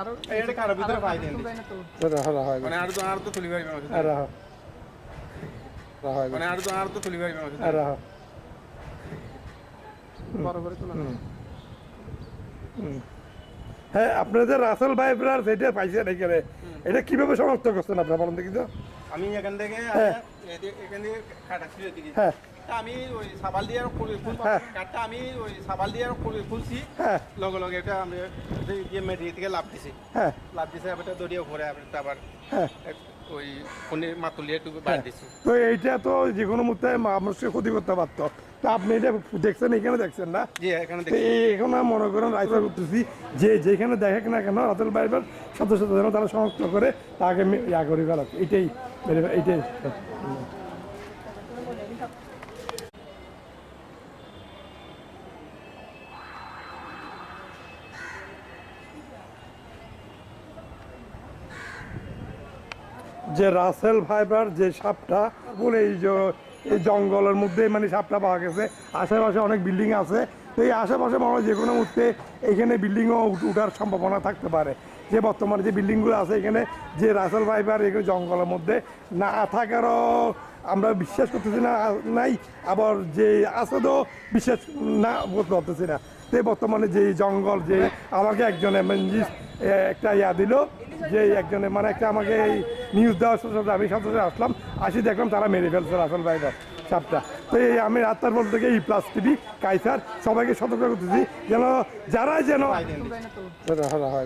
আরও এটা কারও ভিতরে পাই দেন রাহা রাহা মানে আর তো আর তো তুলি পারবে না রাহা। রাহা মানে আর তো আর তো তুলি পারবে না রাহা। বড় করে তোলা। হ্যাঁ আপনাদের রাসেল ভাই ব্রার সেটা পাইছেন এখানে এটা কীভাবে শনাক্ত করছেন আপনারা বলেন দেখি তো। আমি এখান থেকে হ্যাঁ। এখান থেকে কাটা ছিল হ্যাঁ। তা আমি ওই সাবাল দিয়ে হ্যাঁ। কাঠটা আমি ওই সাবাল দিয়ে খুলছি হ্যাঁ। লগে লগে এটা আমি থেকে লাভ দিছি। হ্যাঁ। লাভ দিছে আবার এটা দড়িয়ে ঘরে আবার হ্যাঁ। ওই ফোনের মাতুলিয়ে একটু বার দিছি। তো এইটা তো যে কোনো মুহূর্তে মানুষকে ক্ষতি করতে পারতো। তা আপনি এটা দেখছেন এখানে দেখছেন না? এখানে মনে করেন রাইফার করতেছি যে যেখানে দেখে না কেন রাতেল বাইবার সাথে সাথে যেন তারা শনাক্ত করে তাকে ইয়া করি এটাই এইটাই যে রাসেল ফাইবার যে সাপটা বলে এই যে এই জঙ্গলের মধ্যে মানে সাপটা পাওয়া গেছে। আশেপাশে অনেক বিল্ডিং আছে। তো এই আশেপাশে মনে হয় যে কোনো মুহূর্তে এখানে বিল্ডিংও উঠার সম্ভাবনা থাকতে পারে। যে বর্তমানে যে বিল্ডিংগুলো আছে এখানে যে রাসেল ফাইবার এখানে জঙ্গলের মধ্যে না থাকারও আমরা বিশ্বাস করতেছি না নাই। আবার যে আছে তো বিশ্বাস না করতে পারতেছি না। তো বর্তমানে যে জঙ্গল যে আমাকে একজন মানে জি- এ, একটা ইয়া দিল যে একজনে মানে একটা আমাকে এই নিউজ দেওয়ার সাথে আমি সাথে সাথে আসলাম আসি দেখলাম তারা মেরে ফেলছে রাসেল ভাইবার সাপটা। তো এই আমি রাস্তার বল থেকে এই প্লাস টিভি কাইসার সবাইকে সতর্ক করতেছি যেন যারা যেন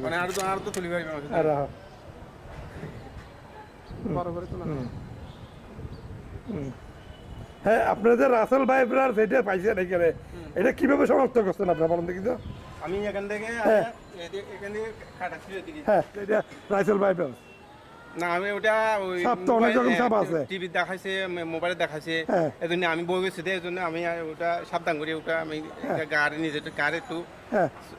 মানে হ্যাঁ। আপনাদের রাসেল ভাই ব্রার সেটা পাইছেন এখানে। এটা কীভাবে শনাক্ত করছেন আপনারা বলেন দেখি তো? আমি এখান থেকে হ্যাঁ। এখান থেকে কাটা ছিল এদিকে হ্যাঁ এটা রাইসেল বাইপাস। না আমি ওটা ওই অনেক রকম সাপ আছে। টিভি দেখাইছে মোবাইলে দেখাইছে। হ্যাঁ। এজন্য আমি বই গেছি আমি আর ওটা সাবধান করি ওটা আমি গাড়ি নিজে গাড়ি একটু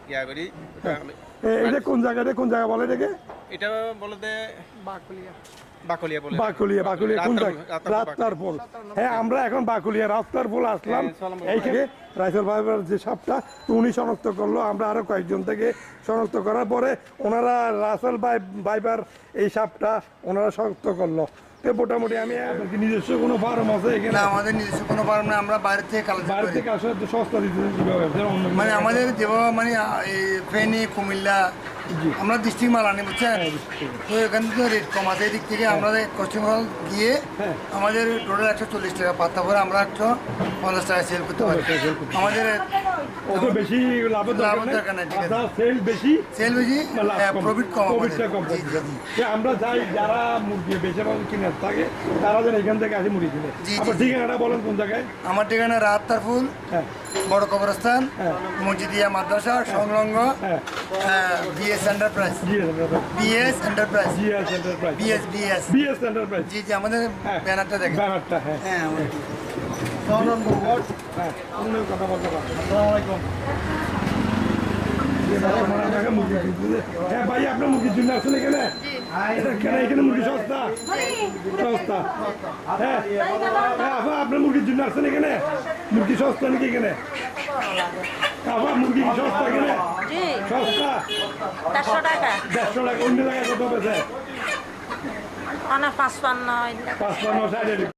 ইয়া করি ওটা আমি এ- এটা কোন জায়গা এটা কোন জায়গা বলে এটাকে? এটা বলতে বাকুলিয়া। বাকলিয়া বলে বাকুলিয়া বাকুলিয়া কোন জায়গা? হ্যাঁ আমরা এখন বাকুলিয়া রাস্তার পোল আসলাম। হ্যাঁ, চলাম। এইখানে রাইসেল ভাইবার যে সাপটা উনি শনাক্ত করল। আমরা আরও কয়েকজন থেকে শনাক্ত করার পরে ওনারা রাসেল ভাই ভাইবার এই সাপটা ওনারা শনাক্ত করল। মোটামুটি আমি নিজস্ব কোনো ফার্ম আছে এখানে? আমাদের নিজস্ব কোনো ফার্ম না আমরা বাইরে থেকে কালেকশন বাইরে থেকে আসলে তো সস্তা দিতে কীভাবে? মানে আমাদের যেভাবে মানে এই ফেনী কুমিল্লা আমরা ডিস্ট্রিক্ট মাল আনি বুঝছেন? হ্যাঁ, তো এখান থেকে রেট কম আছে এদিক থেকে আমাদের কাস্টমার গিয়ে হ্যাঁ। আমাদের টোটাল একশো চল্লিশ টাকা পাত্তা করে আমরা একশো পঞ্চাশ টাকা সেল করতে পারি। করতে আমাদের অত বেশি লাভের লাভের দরকার দরকার নাই, আপনার সেল বেশি সেল বেশি প্রফিট কম প্রফিটটা কম। যে আমরা যাই যারা মুরগি বেশি মানুষ কিনে থাকে তারা যেন এখান থেকে আসে মুরগি কিনে। ঠিকানাটা বলেন কোন জায়গায়? আমার ঠিকানা রাত তারফুল হ্যাঁ। বড় কবরস্থান হ্যাঁ। মসজিদিয়া মাদ্রাসা সংলগ্ন হ্যাঁ। B S enterprise ji enterprise B S enterprise B S B S B S. Enterprise ji ji আমাদের হ্যাঁ। ব্যানারটা দেখেন। ব্যানারটা হ্যাঁ। হ্যাঁ আমাদের। হ্যাঁ ভাই আপনার মুরগির জন্য আসলে এখানে কেন এখানে মুরগি সস্তা? সস্তা হ্যাঁ হ্যাঁ আপা আপনার মুরগির জন্য আসছেন এখানে মুরগি সস্তা? নাকি এখানে আপা মুরগি কি সস্তা এখানে সস্তা চারশো টাকা। দেড়শো টাকা। অন্য জায়গায় কত অনেক পাঁচপান্ন পাঁচ পান্ন ষাট